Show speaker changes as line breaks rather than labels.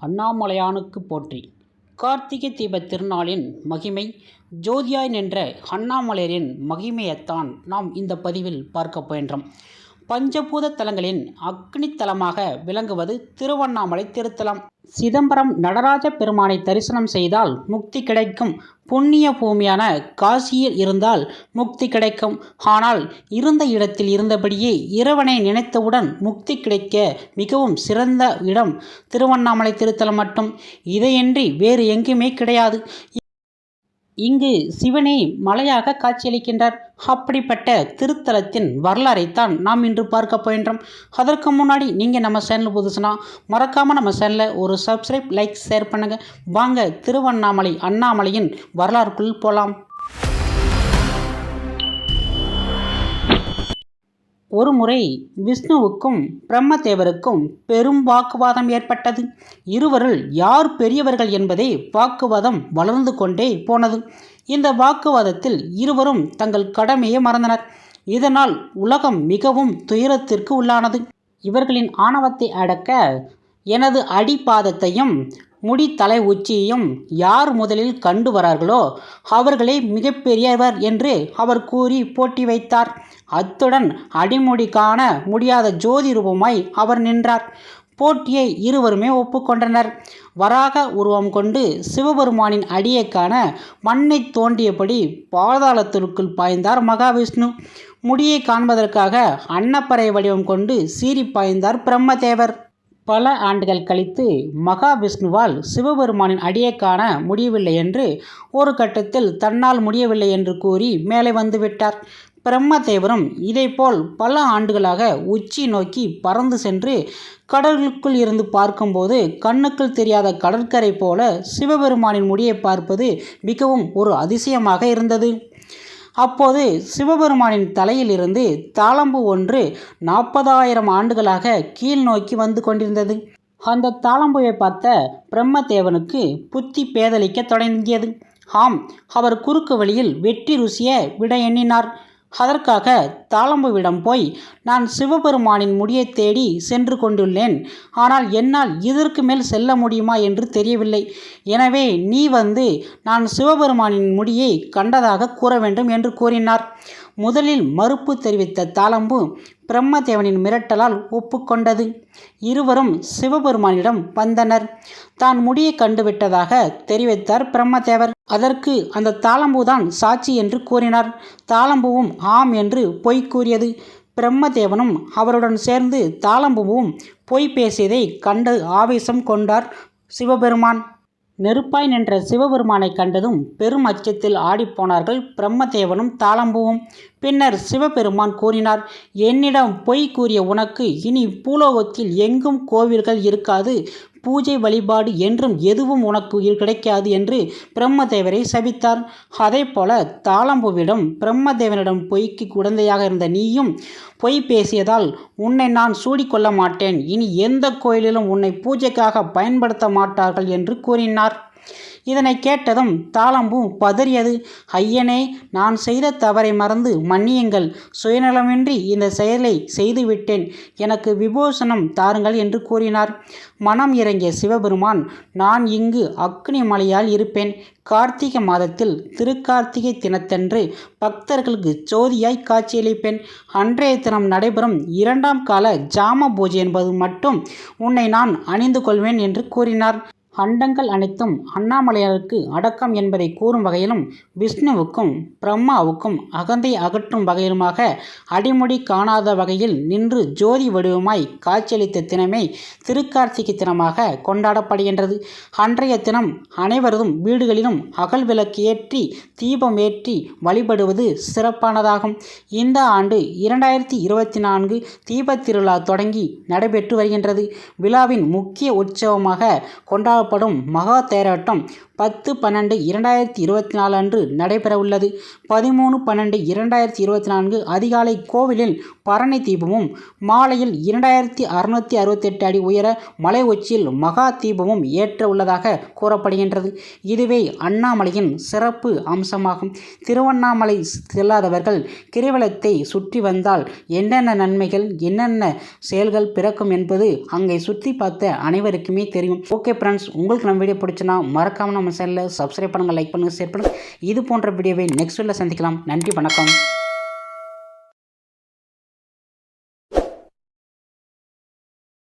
அண்ணாமலையானுக்கு போற்றி. கார்த்திகை தீபத் திருநாளின் மகிமை ஜோதியாய் நின்ற அண்ணாமலையரின் மகிமையைத்தான் நாம் இந்த பதிவில் பார்க்க போகின்றோம். பஞ்சபூத தலங்களின் அக்னி தலமாக விளங்குவது திருவண்ணாமலை திருத்தலம். சிதம்பரம் நடராஜ பெருமானை தரிசனம் செய்தால் முக்தி கிடைக்கும். புண்ணிய பூமியான காசியில் இருந்தால் முக்தி கிடைக்கும். ஆனால் இருந்த இடத்தில் இருந்தபடியே இறைவனை நினைத்தவுடன் முக்தி கிடைக்க மிகவும் சிறந்த இடம். திருவண்ணாமலை திருத்தலம் மட்டும். இதையின்றி வேறு எங்குமே கிடையாது. இங்கு சிவனே மலையாக காட்சியளிக்கின்றார். அப்படிப்பட்ட திருத்தலத்தின் வரலாறைத்தான் நாம் இன்று பார்க்க போகின்றோம். அதற்கு முன்னாடி நீங்கள் நம்ம சேனல் புதுசுனா மறக்காமல் நம்ம சேனலை ஒரு சப்ஸ்கிரைப் லைக் ஷேர் பண்ணுங்கள் வாங்க திருவண்ணாமலை அண்ணாமலையின் வரலாறுக்குள் போகலாம் ஒரு முறை விஷ்ணுவுக்கும் பிரம்மதேவருக்கும் பெரும் வாக்குவாதம் ஏற்பட்டது. இருவரில் யார் பெரியவர்கள் என்பதே வாக்குவாதம் வளர்ந்து கொண்டே போனது. இந்த வாக்குவாதத்தில் இருவரும் தங்கள் கடமையை மறந்தனர். இதனால் உலகம் மிகவும் துயரத்திற்கு உள்ளானது. இவர்களின் ஆணவத்தை அடக்க எனது அடிப்பாதத்தையும் முடி தலை உச்சியையும் யார் முதலில் கண்டு வரார்களோ அவர்களே மிகப்பெரியவர் என்று அவர் கூறி போட்டி வைத்தார். அத்துடன் அடிமுடி காண முடியாத ஜோதி ரூபமாய் அவர் நின்றார். போட்டியை இருவருமே ஒப்புக்கொண்டனர். வராக உருவம் கொண்டு சிவபெருமானின் அடியை காண மண்ணை தோண்டியபடி பாதாளத்திற்குள் பாய்ந்தார் மகாவிஷ்ணு. முடியை காண்பதற்காக அன்னப்பறை வடிவம் கொண்டு சீறி பாய்ந்தார் பிரம்மதேவர். பல ஆண்டுகள் கழித்து மகாவிஷ்ணுவால் சிவபெருமானின் அடியை காண முடியவில்லை என்று ஒரு கட்டத்தில் தன்னால் முடியவில்லை என்று கூறி மேலே வந்துவிட்டார். பிரம்மதேவரும் இதைப்போல் பல ஆண்டுகளாக உச்சி நோக்கி பறந்து சென்று கடலுக்குள் இருந்து பார்க்கும்போது கண்ணுக்குள் தெரியாத கடற்கரை போல சிவபெருமானின் முடியை பார்ப்பது மிகவும் ஒரு அதிசயமாக இருந்தது. அப்போது சிவபெருமானின் தலையிலிருந்து தாளம்பு ஒன்று நாற்பதாயிரம் ஆண்டுகளாக கீழ் நோக்கி வந்து கொண்டிருந்தது. அந்த தாளம்புவை பார்த்த பிரம்மதேவனுக்கு புத்தி பேதலிக்க தொடங்கியது. ஆம் அவர் குறுக்கு வழியில் வெற்றி ருசிய விட எண்ணினார். அதற்காக தாளம்புவிடம் போய் நான் சிவபெருமானின் முடியை தேடி சென்று கொண்டுள்ளேன். ஆனால் என்னால் இதற்கு மேல் செல்ல முடியுமா என்று தெரியவில்லை. எனவே நீ வந்து நான் சிவபெருமானின் முடியை கண்டதாக கூற வேண்டும் என்று கூறினார். முதலில் மறுப்பு தெரிவித்த தாளம்பு பிரம்மதேவனின் மிரட்டலால் ஒப்புக்கொண்டது. இருவரும் சிவபெருமானிடம் வந்தனர். தான் முடியை கண்டுவிட்டதாக தெரிவித்தார் பிரம்மதேவர். அதற்கு அந்த தாளம்பூதான் சாட்சி என்று கூறினார். தாளம்பூவும் ஆம் என்று பொய் கூறியது. பிரம்மதேவனும் அவருடன் சேர்ந்து தாளம்பூவும் பொய் பேசியதை கண்டு ஆவேசம் கொண்டார் சிவபெருமான். நெருப்பாய் நின்ற சிவபெருமானை கண்டதும் பெரும் அச்சத்தில் ஆடிப்போனார்கள் பிரம்மதேவனும் தாளம்பூவும். பின்னர் சிவபெருமான் கூறினார் என்னிடம் பொய் கூறிய உனக்கு இனி பூலோகத்தில் எங்கும் கோவில்கள் இருக்காது. பூஜை வழிபாடு என்றும் எதுவும் உனக்கு கிடைக்காது என்று பிரம்மதேவரை சபித்தார். அதே போல தாளம்புவிடம் பிரம்மதேவனிடம் பொய்க்கு குழந்தையாக இருந்த நீயும் பொய் பேசியதால் உன்னை நான் சூடிக்கொள்ள மாட்டேன். இனி எந்த கோயிலிலும் உன்னை பூஜைக்காக பயன்படுத்த மாட்டார்கள் என்று கூறினார். இதனை கேட்டதும் தாளம்பூ பதறியது. ஐயனே நான் செய்த தவறை மறந்து மன்னியுங்கள். சுயநலமின்றி இந்த செயலை செய்துவிட்டேன். எனக்கு விபூஷணம் தாருங்கள் என்று கூறினார். மனம் இறங்கிய சிவபெருமான் நான் இங்கு அக்னி மலையால் இருப்பேன். கார்த்திகை மாதத்தில் திருக்கார்த்திகை தினத்தன்று பக்தர்களுக்கு ஜோதியாய் காட்சியளிப்பேன். அன்றைய தினம் நடைபெறும் இரண்டாம் கால ஜாம பூஜை என்பது மட்டும் உன்னை நான் அணிந்து கொள்வேன் என்று கூறினார். அண்டங்கள் அனைத்தும் அண்ணாமலையாருக்கு அடக்கம் என்பதை கூறும் வகையிலும் விஷ்ணுவுக்கும் பிரம்மாவுக்கும் அகந்தை அகற்றும் வகையிலுமாக அடிமுடி காணாத வகையில் நின்று ஜோதி வடிவமாய் காட்சியளித்த தினமே திருக்கார்த்திகை தினமாக கொண்டாடப்படுகின்றது. அன்றைய தினம் அனைவரதும் வீடுகளிலும் அகல் விளக்கு ஏற்றி தீபம் ஏற்றி வழிபடுவது சிறப்பானதாகும். இந்த ஆண்டு இரண்டாயிரத்தி இருபத்தி நான்கு தீபத் திருவிழா தொடங்கி நடைபெற்று வருகின்றது. விழாவின் முக்கிய உற்சவமாக கொண்டாட கொள்ளப்படும் மகா தேரோட்டம் பத்து பன்னெண்டு இரண்டாயிரத்தி இருபத்தி நாலு அன்று நடைபெறவுள்ளது. பதிமூணு பன்னெண்டு இரண்டாயிரத்தி இருபத்தி நான்கு அதிகாலை கோவிலில் பரணி தீபமும் மாலையில் இரண்டாயிரத்தி அறுநூற்றி அறுபத்தெட்டு அடி உயர மலை உச்சியில் மகா தீபமும் ஏற்ற உள்ளதாக கூறப்படுகின்றது. இதுவே அண்ணாமலையின் சிறப்பு அம்சமாகும். திருவண்ணாமலை செல்லாதவர்கள் கிரிவலத்தை சுற்றி வந்தால் என்னென்ன நன்மைகள் என்னென்ன செயல்கள் பிறக்கும் என்பது அங்கே சுற்றி பார்த்த அனைவருக்குமே தெரியும். ஓகே ஃப்ரெண்ட்ஸ் உங்களுக்கு நம்ம வீடியோ பிடிச்சுன்னா மறக்காமல் நம்ம சேனலில் சப்ஸ்கிரைப் பண்ணுங்கள் லைக் பண்ணுங்கள் ஷேர் பண்ணுங்கள் இது போன்ற வீடியோவை நெக்ஸ்ட் வீடியோவில் சந்திக்கலாம். நன்றி வணக்கம்.